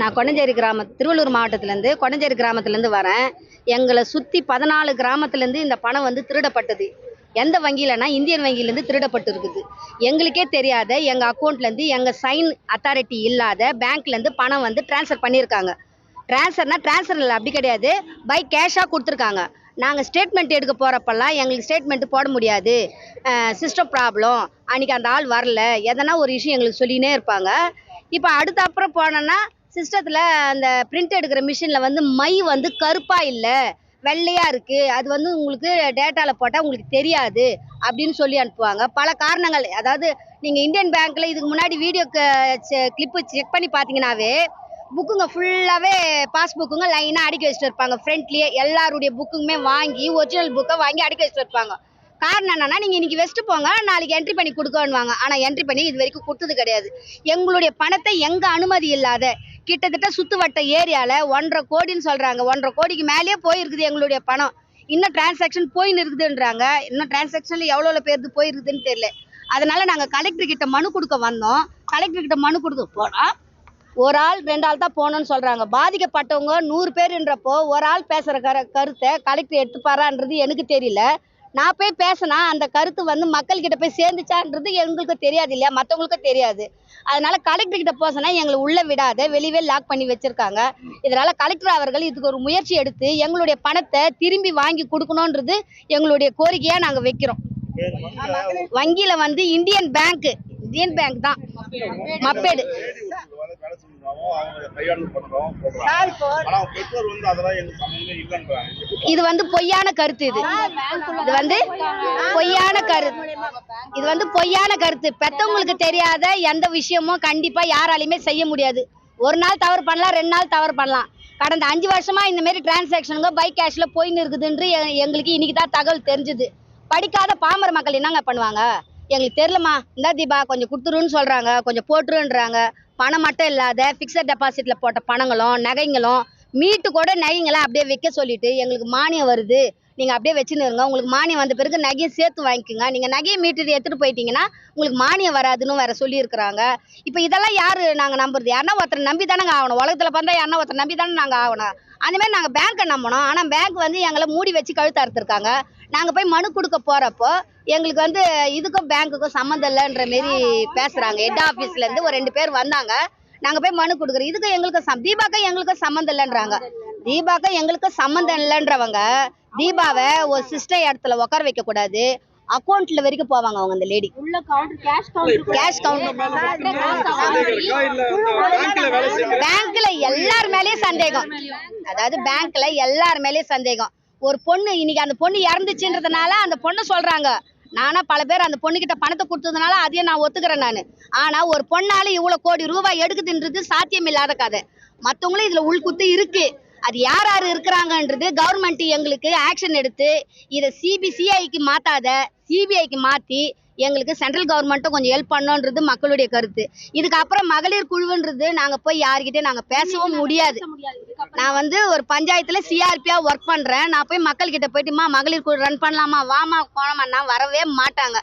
நான் கொண்டஞ்சேரி கிராம திருவள்ளூர் மாவட்டத்திலேருந்து கொண்டஞ்சேரி கிராமத்துலேருந்து வரேன். எங்களை சுற்றி பதினாலு கிராமத்துலேருந்து இந்த பணம் வந்து திருடப்பட்டது. எந்த வங்கியிலனா இந்தியன் வங்கியிலேருந்து திருடப்பட்டு இருக்குது எங்களுக்கே தெரியாத எங்கள் அக்கௌண்ட்லேருந்து எங்கள் சைன் அத்தாரிட்டி இல்லாத பேங்க்லேருந்து பணம் வந்து ட்ரான்ஸ்ஃபர் பண்ணியிருக்காங்க. ட்ரான்ஸ்ஃபர்னா டிரான்ஸ்ஃபர் இல்லை அப்படி கிடையாது. பை கேஷாக கொடுத்துருக்காங்க. நாங்கள் ஸ்டேட்மெண்ட் எடுக்க போகிறப்பெல்லாம் எங்களுக்கு ஸ்டேட்மெண்ட் போட முடியாது. System problem. அன்றைக்கி அந்த ஆள் வரல. எதனா ஒரு இஷ்யூ எங்களுக்கு சொல்லினே இருப்பாங்க. இப்போ அடுத்த அப்புறம் போனோன்னா சிஸ்டத்தில் அந்த பிரிண்ட் எடுக்கிற மிஷினில் வந்து மை வந்து கருப்பாக இல்லை வெள்ளையாக இருக்குது அது வந்து உங்களுக்கு டேட்டாவில் போட்டால் உங்களுக்கு தெரியாது அப்படின்னு சொல்லி அனுப்புவாங்க. பல காரணங்கள் அதாவது நீங்கள் இந்தியன் பேங்க்கில் இதுக்கு முன்னாடி வீடியோ கிளிப்பு செக் பண்ணி பார்த்தீங்கன்னாவே புக்குங்க ஃபுல்லாகவே பாஸ்புக்குங்க லைனாக அடுக்கி வச்சுட்டு இருப்பாங்க. ஃப்ரண்ட்லேயே எல்லாருடைய புக்குமே வாங்கி ஒரிஜினல் புக்கை வாங்கி அடுக்கி வச்சுட்டு இருப்பாங்க. காரணம் என்னன்னா நீங்கள் இன்றைக்கி வச்சுட்டு போங்க நாளைக்கு என்ட்ரி பண்ணி கொடுக்கணுவாங்க ஆனால் என்ட்ரி பண்ணி இது வரைக்கும் கொடுத்தது கிடையாது. எங்களுடைய பணத்தை எங்கே அனுமதி இல்லாத கிட்டத்தட்ட சுத்துவட்ட ஏரியாவில் ஒன்றரை கோடின்னு சொல்கிறாங்க ஒன்றரை கோடிக்கு மேலேயே போயிருக்குது எங்களுடைய பணம். இன்னும் டிரான்சாக்ஷன் போயின்னு இருக்குதுன்றாங்க இன்னும் டிரான்சாக்ஷனில் எவ்வளோ பேருக்கு போயிருக்குதுன்னு தெரியல. அதனால நாங்கள் கலெக்டர் கிட்ட மனு கொடுக்க வந்தோம். கலெக்டர் கிட்ட மனு கொடுக்க போனால் ஒரு ஆள் ரெண்டு ஆள் தான் போகணும்னு சொல்கிறாங்க பாதிக்கப்பட்டவங்க நூறு பேருன்றப்போ ஒரு ஆள் பேசுகிற கரு கருத்தை கலெக்டர் எடுத்துப்பாரான்றது எனக்கு தெரியல. நான் போய் பேசினா அந்த கருத்து வந்து மக்கள்கிட்ட போய் சேர்ந்துச்சான்றது எங்களுக்கு தெரியாது இல்லையா? மற்றவங்களுக்கும் தெரியாது. அதனால கலெக்டர் கிட்ட போசனா எங்களை உள்ள விடாத வெளியவே லாக் பண்ணி வச்சிருக்காங்க. இதனால கலெக்டர் அவர்கள் இதுக்கு ஒரு முயற்சி எடுத்து எங்களுடைய பணத்தை திரும்பி வாங்கி கொடுக்கணுன்றது எங்களுடைய கோரிக்கையா நாங்க வைக்கிறோம். வங்கியில வந்து இந்தியன் பேங்க் இந்தியன் பேங்க் தான். மப்பேடு. பண்றோம் ஆனா பெற்றோர் வந்து அதெல்லாம் இல்லைன்றாங்க. இது வந்து பொய்யான கருத்து இது. இது வந்து பொய்யான கருத்து. இது வந்து பொய்யான கருத்து. பெத்தவங்களுக்கு தெரியாத எந்த விஷயமும் கண்டிப்பா யாராலையுமே செய்ய முடியாது. ஒரு நாள் தவறு பண்ணலாம் ரெண்டு நாள் தவறு பண்ணலாம். கடந்த அஞ்சு வருஷமா இந்த மாதிரி டிரான்சாக்ஷனுங்க பைக் கேஷ்ல போயின்னு இருக்குதுன்று எங்களுக்கு இன்னைக்கு தான் தகவல் தெரிஞ்சுது. படிக்காத பாமர மக்கள் என்னங்க பண்ணுவாங்க? எங்களுக்கு தெரியலம்மா. இந்த தீபா கொஞ்சம் கொடுத்துருன்னு சொல்றாங்க கொஞ்சம் போட்டுருன்றாங்க. பணம் மட்டும் இல்லாத ஃபிக்ஸட் டெபாசிட்ல போட்ட பணங்களும் நகைங்களும் மீட்டு கூட நகைங்களை அப்படியே வைக்க சொல்லிட்டு எங்களுக்கு மானியம் வருது. நீங்க அப்படியே வச்சுன்னு இருங்க உங்களுக்கு மானியம் வந்த பிறகு நகையை சேர்த்து வாங்கிக்கோங்க. நீங்க நகையை மீட்டு எடுத்துட்டு போயிட்டீங்கன்னா உங்களுக்கு மானியம் வராதுன்னு வேற சொல்லியிருக்கிறாங்க. இப்போ இதெல்லாம் யாரு நாங்க நம்புறது? யாருன்னா ஒருத்தர் நம்பி தானங்க ஆகணும். உலகத்துல பார்த்தா யாருன்னா ஒருத்தர் நம்பி தானே நாங்க ஆகணும். அந்த மாதிரி நாங்க பேங்க்கை நம்பணும். ஆனா பேங்க் வந்து எங்களை மூடி வச்சு கழுத்து அறுத்துருக்காங்க. நாங்க போய் மனு கொடுக்க போறப்போ எங்களுக்கு வந்து இதுக்கும் பேங்க்குக்கும் சம்மந்தம் இல்லைன்ற மாரி பேசுறாங்க ஹெட் ஆஃபீஸ்ல இருந்து ஒரு ரெண்டு பேர் வந்தாங்க நாங்க போய் மனு கொடுக்குறோம் இதுக்கு எங்களுக்கு சம் தீபாக்கும் எங்களுக்கும் சம்மந்தம் இல்லைன்றாங்க தீபாக்கும் எங்களுக்கும் சம்மந்தம் இல்லைன்றவங்க தீபாவை ஒரு சிஸ்டர் இடத்துல உட்கார வைக்க கூடாது அக்கௌண்ட்ல வரைக்கும் போவாங்க அவங்க அந்த லேடி உள்ள counter cash counter cash counter பேங்க்ல எல்லார் மேலயும் சந்தேகம் அதாவது பேங்க்ல எல்லார் மேலயும் சந்தேகம் ஒரு பொண்ணு இன்னைக்கு அந்த பொண்ணு இறந்துச்சுன்றதுனால அந்த பொண்ணை சொல்றாங்க. நானா பல பேர் அந்த பொண்ணுக்கிட்ட பணத்தை கொடுத்ததுனால அதையும் நான் ஒத்துக்கிறேன் நான். ஆனா ஒரு பொண்ணால இவ்வளவு கோடி ரூபாய் எடுக்குதுன்றது சாத்தியம் இல்லாத கதை. மத்தவங்களும் இதுல உள்குத்து இருக்கு. அது யார் யார் இருக்கிறாங்கன்றது கவர்மெண்ட் எங்களுக்கு ஆக்ஷன் எடுத்து இதை சிபிசிஐக்கு மாத்தாத சிபிஐக்கு மாத்தி எங்களுக்கு சென்ட்ரல் கவர்மெண்ட்டும் கொஞ்சம் ஹெல்ப் பண்ணோன்றது மக்களுடைய கருத்து. இதுக்கப்புறம் மகளிர் குழுவுன்றது நாங்க போய் யார்கிட்டயும் நாங்க பேசவும் முடியாது. நான் வந்து ஒரு பஞ்சாயத்துல சிஆர்பியா ஒர்க் பண்றேன். நான் போய் மக்கள் கிட்ட போயிட்டுமா மகளிர் குழு ரன் பண்ணலாமா? வாமா போனோம்னா வரவே மாட்டாங்க.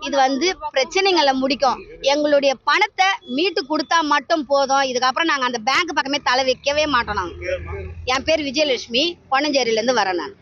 இது வந்து பிரச்சனைகளை முடிக்கும். எங்களுடைய பணத்தை மீட்டு கொடுத்தா மட்டும் போதும். இதுக்கப்புறம் நாங்க அந்த பேங்க் பக்கமே தலை வைக்கவே மாட்டோம் நாங்க. என் பேர் விஜயலட்சுமி. பொன்னஞ்சேரியில இருந்து வரேன் நான்.